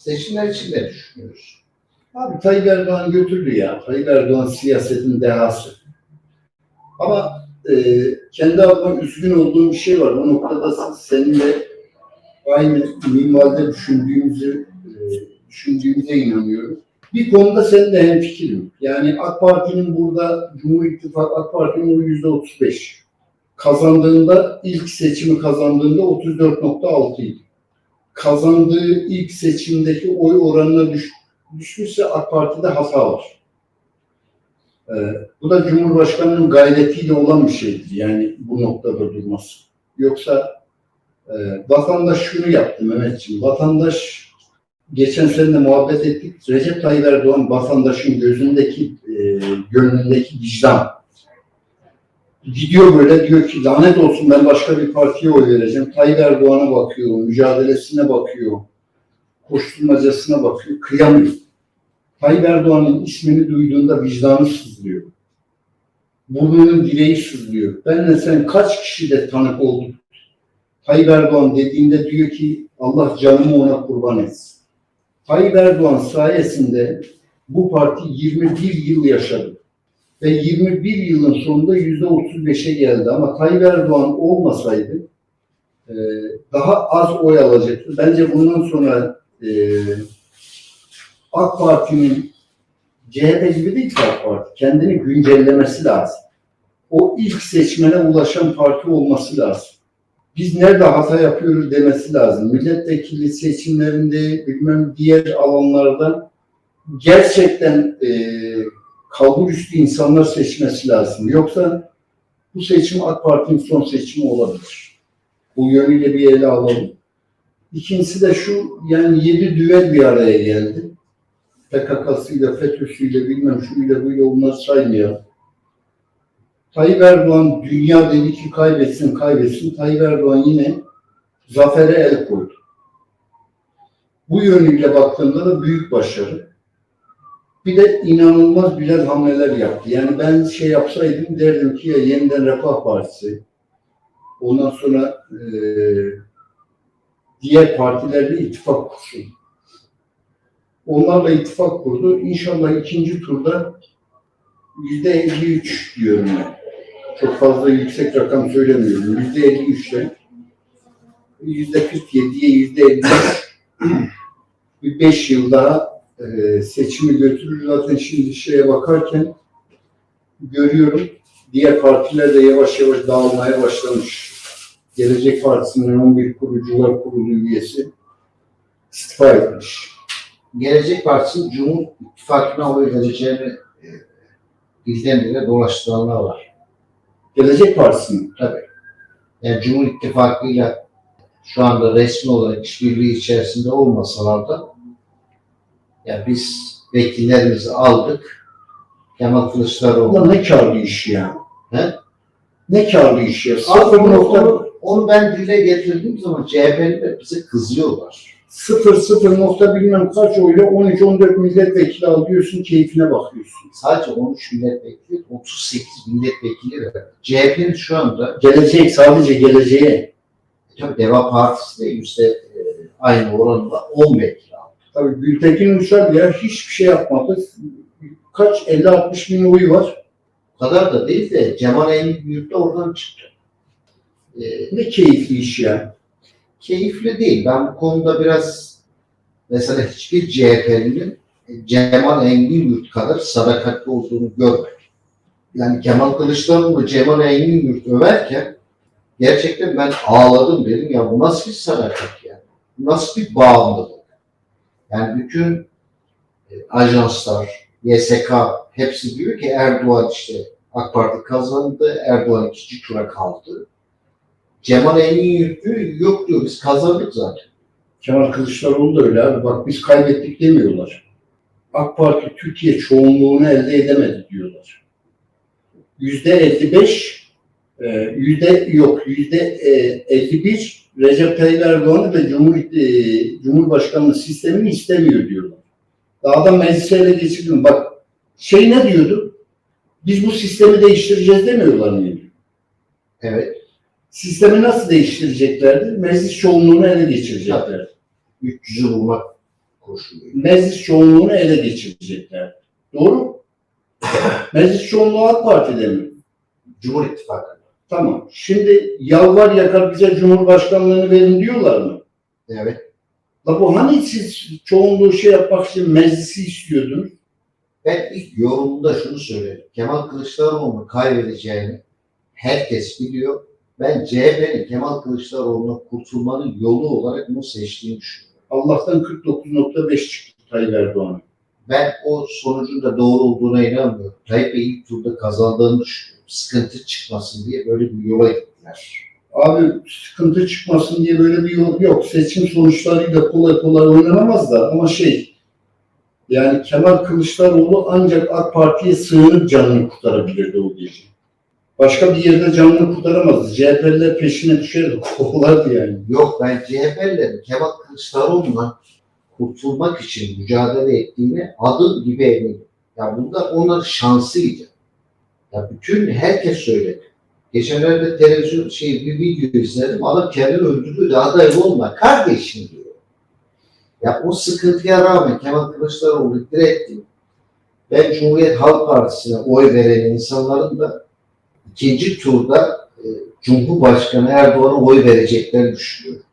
Seçimler için ne düşünüyoruz? Abi Tayyip Erdoğan götürdü ya. Tayyip Erdoğan siyasetin dehası. Ama e, kendi adıma üzgün olduğum bir şey var. Bu noktada seninle aynı minvalde düşündüğümüzü e, düşündüğümüze inanıyorum. Bir konuda seninle hemfikirim. Yani AK Parti'nin burada Cumhur İttifakı AK Parti'nin oyu yüzde 35. Kazandığında ilk seçimi kazandığında 34.6 idi. Kazandığı ilk seçimdeki oy oranına düş, düşmüşse AK Parti'de hata var. Ee, bu da Cumhurbaşkanı'nın gayretiyle olan bir şeydi. Yani bu noktada durması. Yoksa e, vatandaş şunu yaptı Mehmetciğim. Vatandaş geçen sene muhabbet ettik. Recep Tayyip Erdoğan vatandaşın gözündeki, e, gönlündeki vicdan. Gidiyor böyle diyor ki lanet olsun ben başka bir partiye oy vereceğim. Tayyip Erdoğan'a bakıyor, mücadelesine bakıyor, koşturmacasına bakıyor, kıyamıyor. Tayyip Erdoğan'ın ismini duyduğunda vicdanı sızlıyor. Burnunun direği sızlıyor. Benle sen kaç kişi de tanık olduk. Tayyip Erdoğan dediğinde diyor ki Allah canımı ona kurban etsin. Tayyip Erdoğan sayesinde bu parti 21 yıl yaşadı. Ve 21 yılın sonunda %35'e geldi. Ama Tayyip Erdoğan olmasaydı e, daha az oy alacaktı. Bence bundan sonra e, AK Parti'nin CHP gibi değil AK Parti. Kendini güncellemesi lazım. O ilk seçmene ulaşan parti olması lazım. Biz nerede hata yapıyoruz demesi lazım. Milletvekili seçimlerinde bilmem diğer alanlarda gerçekten e, kalbur üstü insanlar seçmesi lazım. Yoksa bu seçim AK Parti'nin son seçimi olabilir. Bu yönüyle bir ele alalım. İkincisi de şu, yani yedi düvel bir araya geldi. PKK'sıyla, FETÖ'süyle, bilmem şuyla böyle onları saymayalım. Tayyip Erdoğan dünya dedi ki kaybetsin kaybetsin. Tayyip Erdoğan yine zafere el koydu. Bu yönüyle baktığımda da büyük başarı. Bir de inanılmaz güzel hamleler yaptı. Yani ben şey yapsaydım derdim ki ya yeniden Refah Partisi, ondan sonra eee diğer partilerle ittifak kursun. Onlarla ittifak kurdu. İnşallah ikinci turda yüzde 53 diyorum ben. Çok fazla yüksek rakam söylemiyorum. Yüzde 53'le yüzde 47'ye yüzde 53 bir 5 yıl daha e, seçimi götürür. Zaten şimdi şeye bakarken görüyorum diğer partiler de yavaş yavaş dağılmaya başlamış. Gelecek Partisi'nin 11 kurucular kurulu üyesi istifa etmiş. Gelecek Partisi'nin Cumhur İttifakı'na oy vereceğini e, bildiğinde dolaştıranlar var. Gelecek Partisi'nin Tabii. Yani Cumhur İttifakı'yla şu anda resmi olarak işbirliği içerisinde olmasalar da ya biz vekillerimizi aldık. Kemal Kılıçdaroğlu. Ulan ne karlı iş ya. He? Ne karlı iş ya. Abi Sıfır onu, nokta onu, onu ben dile getirdiğim zaman CHP'liler bize kızıyorlar. sıfır sıfır nokta bilmem kaç oyla 13-14 milletvekili alıyorsun keyfine bakıyorsun. Sadece 13 milletvekili, 38 milletvekili verdi. CHP'nin şu anda Gelecek sadece geleceğe. tabii Deva Partisi de yüzde e, aynı oranla 10 vekil. Tabii Gültekin Uysal ya hiçbir şey yapmadı. Kaç 50-60 bin oyu var. O kadar da değil de Cemal Engin da oradan çıktı. E, Ne keyifli iş ya. keyifli değil. Ben bu konuda biraz mesela hiçbir CHP'linin Cemal Engin Yurt kadar sadakatli olduğunu görmedim. Yani Kemal Kılıçdaroğlu Cemal Engin Yurt överken gerçekten ben ağladım dedim ya bu nasıl bir sadakat yani? Bu nasıl bir bağımlılık? Yani bütün e, ajanslar, YSK hepsi diyor ki Erdoğan işte AK Parti kazandı, Erdoğan ikinci tura kaldı. Cemal Yurt diyor yok diyor biz kazandık zaten. Kemal Kılıçdaroğlu da öyle abi. Bak biz kaybettik demiyorlar. AK Parti Türkiye çoğunluğunu elde edemedi diyorlar. Yüzde 55 e, yüzde yok yüzde e, 51 Recep Tayyip Erdoğan'ı ve Cumhur, e, Cumhurbaşkanlığı sistemini istemiyor diyorlar. Daha da meclise ele geçirdim. Bak şey ne diyordu? Biz bu sistemi değiştireceğiz demiyorlar mıydı? Evet. Sistemi nasıl değiştireceklerdi? Meclis çoğunluğunu ele geçireceklerdi. 300'ü bulmak koşuluyla. Meclis çoğunluğunu ele geçirecekler. Doğru? Meclis çoğunluğu AK Parti'de mi? Cumhur İttifakı. Tamam. Şimdi yalvar yakar bize Cumhurbaşkanlığını verin diyorlar mı? Evet. La bu hani siz çoğunluğu şey yapmak için meclisi istiyordunuz? Ben ilk yorumunda şunu söyledim. Kemal Kılıçdaroğlu'nu kaybedeceğini herkes biliyor. Ben CHP'nin Kemal Kılıçdaroğlu'na kurtulmanın yolu olarak bunu seçtiğini düşünüyorum. Allah'tan 49.5 çıktı Tayyip Erdoğan'a. Ben o sonucun da doğru olduğuna inanmıyorum. Tayyip Bey ilk turda kazandığını düşünüyorum. Sıkıntı çıkmasın diye böyle bir yola gittiler. Abi sıkıntı çıkmasın diye böyle bir yol yok. Seçim sonuçlarıyla kolay kolay oynanamaz da ama şey yani Kemal Kılıçdaroğlu ancak AK Parti'ye sığınıp canını kurtarabilirdi o gece. Başka bir yerde canını kurtaramazdı. CHP'liler peşine düşerdi, kovalardı yani. Yok ben CHP'lerin Kemal Kılıçdaroğlu'na kurtulmak için mücadele ettiğine adım gibi eminim. Ya bunda onların şansıydı. Ya bütün herkes söyledi. Geçenlerde televizyon şey bir video izledim. Adam kendini öldürdü de aday olma. Kardeşim diyor. Ya o sıkıntıya rağmen Kemal Kılıçdaroğlu diretti. Ben Cumhuriyet Halk Partisi'ne oy veren insanların da ikinci turda e, Cumhurbaşkanı Erdoğan'a oy vereceklerini düşünüyorum.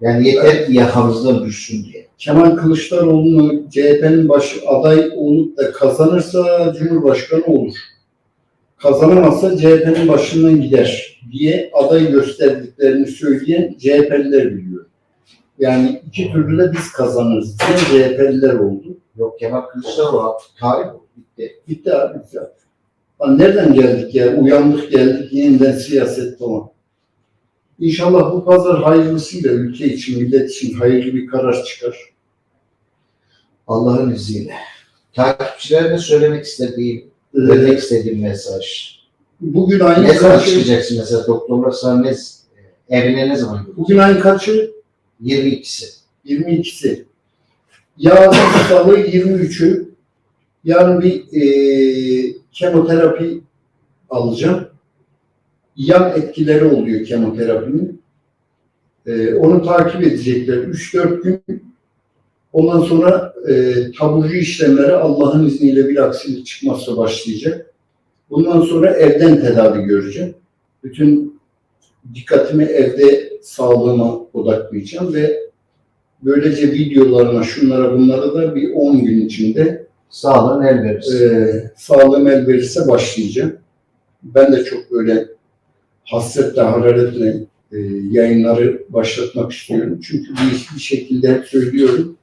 Yani yeter ki yakamızdan düşsün diye. Kemal Kılıçdaroğlu'nu CHP'nin başı aday olup da kazanırsa Cumhurbaşkanı olur. Kazanamazsa CHP'nin başından gider diye aday gösterdiklerini söyleyen CHP'liler biliyor. Yani iki türlü de biz kazanırız diyen CHP'liler oldu. Yok Kemal Kılıçdaroğlu tarih. Bitti. Bitti abi zaten. Lan nereden geldik ya? Uyandık geldik yeniden siyaset falan. İnşallah bu pazar hayırlısıyla ülke için, millet için hayırlı bir karar çıkar. Allah'ın izniyle. Takipçilerine söylemek istediğim, Ee, vermek istediğim mesaj. bugün ayın Ne zaman kaçı? çıkacaksın mesela doktorlar sana ne, evine ne zaman gidiyorsun? Bugün ayın kaçı? 22'si. 22'si. Yarın salı 23'ü. Yarın bir e, kemoterapi alacağım. Yan etkileri oluyor kemoterapinin. E, onu takip edecekler 3-4 gün. Ondan sonra e, taburcu işlemleri Allah'ın izniyle bir aksilik çıkmazsa başlayacak. Bundan sonra evden tedavi göreceğim. Bütün dikkatimi evde sağlığıma odaklayacağım ve böylece videolarına şunlara bunlara da bir 10 gün içinde Sağlığın el verirsin. e, sağlığım el verirse başlayacağım. Ben de çok böyle hasretle, hararetle e, yayınları başlatmak istiyorum. Çünkü bir, bir şekilde hep söylüyorum.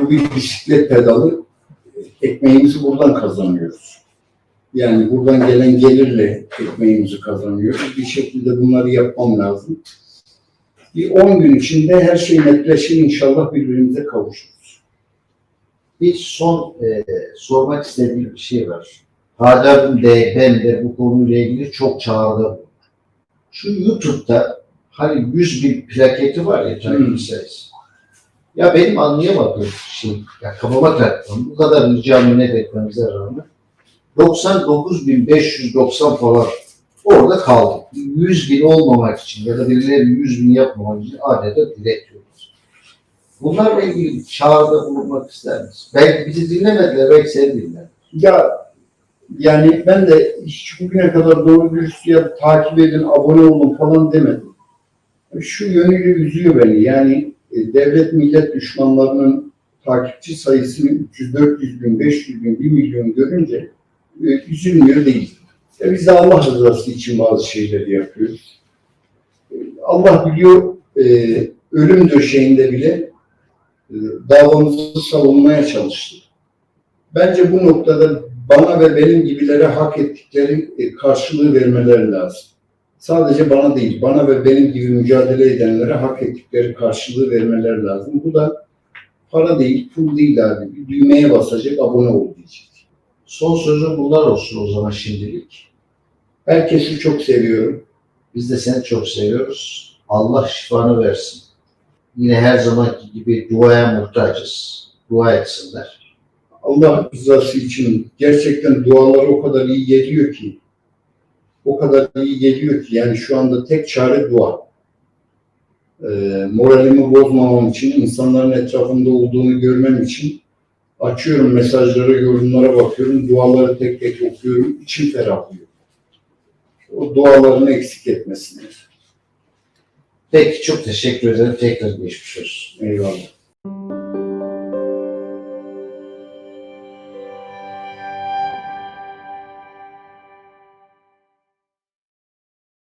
Bu bir bisiklet pedalı. Ekmeğimizi buradan kazanıyoruz. Yani buradan gelen gelirle ekmeğimizi kazanıyoruz. Bir şekilde bunları yapmam lazım. Bir 10 gün içinde her şey netleşir inşallah birbirimize kavuşuruz. Bir son e, sormak istediğim bir şey var. Hala ben de bu konuyla ilgili çok bulundum. Şu YouTube'da hani 100 bin plaketi var ya Hmm. takip sayısı. Ya benim anlayamadığım şey, ya kafama taktım. Bu kadar rica minnet etmemize rağmen 99.590 falan orada kaldı. 100 bin olmamak için ya da birileri 100 bin yapmamak için adeta diretiyoruz. Bunlarla ilgili çağrıda bulunmak ister misin? Belki bizi dinlemediler, belki seni dinler. Ya yani ben de hiç bugüne kadar doğru dürüst ya takip edin, abone olun falan demedim. Şu yönüyle üzüyor beni. Yani e, devlet millet düşmanlarının takipçi sayısını 300, 400 bin, 500 bin, 1 milyon görünce e, üzülmüyor değil. E, biz de Allah rızası için bazı şeyleri yapıyoruz. E, Allah biliyor ölüm döşeğinde bile davamızı savunmaya çalıştık. Bence bu noktada bana ve benim gibilere hak ettikleri e, karşılığı vermeleri lazım. Sadece bana değil, bana ve benim gibi mücadele edenlere hak ettikleri karşılığı vermeleri lazım. Bu da para değil, pul değil abi. Bir düğmeye basacak, abone ol diyecek. Son sözüm bunlar olsun o zaman şimdilik. Herkesi çok seviyorum. Biz de seni çok seviyoruz. Allah şifanı versin. Yine her zamanki gibi duaya muhtacız. Dua etsinler. Allah rızası için gerçekten dualar o kadar iyi geliyor ki o kadar iyi geliyor ki yani şu anda tek çare dua. e, moralimi bozmamam için, insanların etrafımda olduğunu görmem için açıyorum mesajlara, yorumlara bakıyorum, duaları tek tek okuyorum, içim ferahlıyor. O dualarını eksik etmesinler. Peki çok teşekkür ederim. Tekrar geçmiş olsun. Eyvallah.